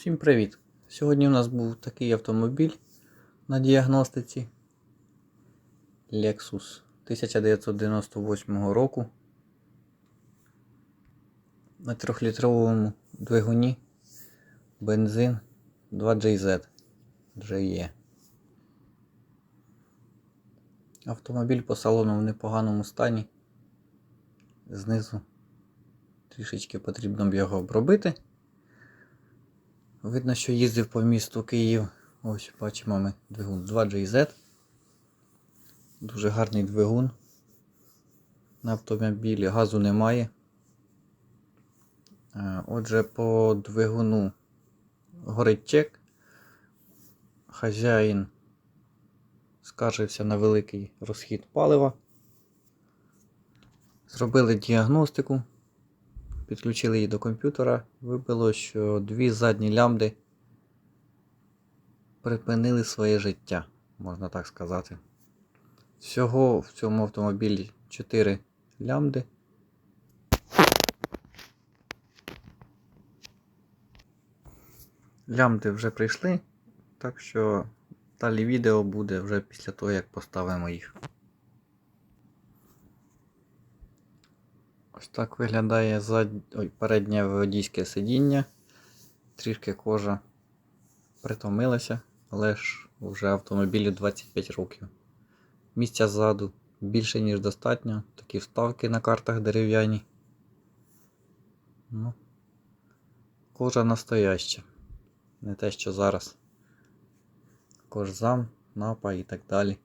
Всім привіт! Сьогодні у нас був такий автомобіль на діагностиці Lexus 1998 року на 3-літровому двигуні бензин 2JZ GE. Автомобіль по салону в непоганому стані. Знизу трішечки потрібно б його обробити. Видно, що їздив по місту Київ. Ось бачимо ми двигун 2GZ. Дуже гарний двигун. На автомобілі газу немає. Е, Отже, по двигуну горить чек. Хазяїн скаржився на великий розхід палива. Зробили діагностику. Підключили її до комп'ютера, вибило, що дві задні лямбди припинили своє життя, можна так сказати. Всього в цьому автомобілі 4 лямбди. Лямбди вже прийшли, так що далі відео буде вже після того, як поставимо їх. Ось так виглядає зад... Ой, переднє водійське сидіння. Трішки кожа притомилася, але ж вже автомобілю 25 років. Місця ззаду більше, ніж достатньо. Такі вставки на картах дерев'яні. Ну, кожа настояща. Не те, що зараз. Кожзам, напа і так далі.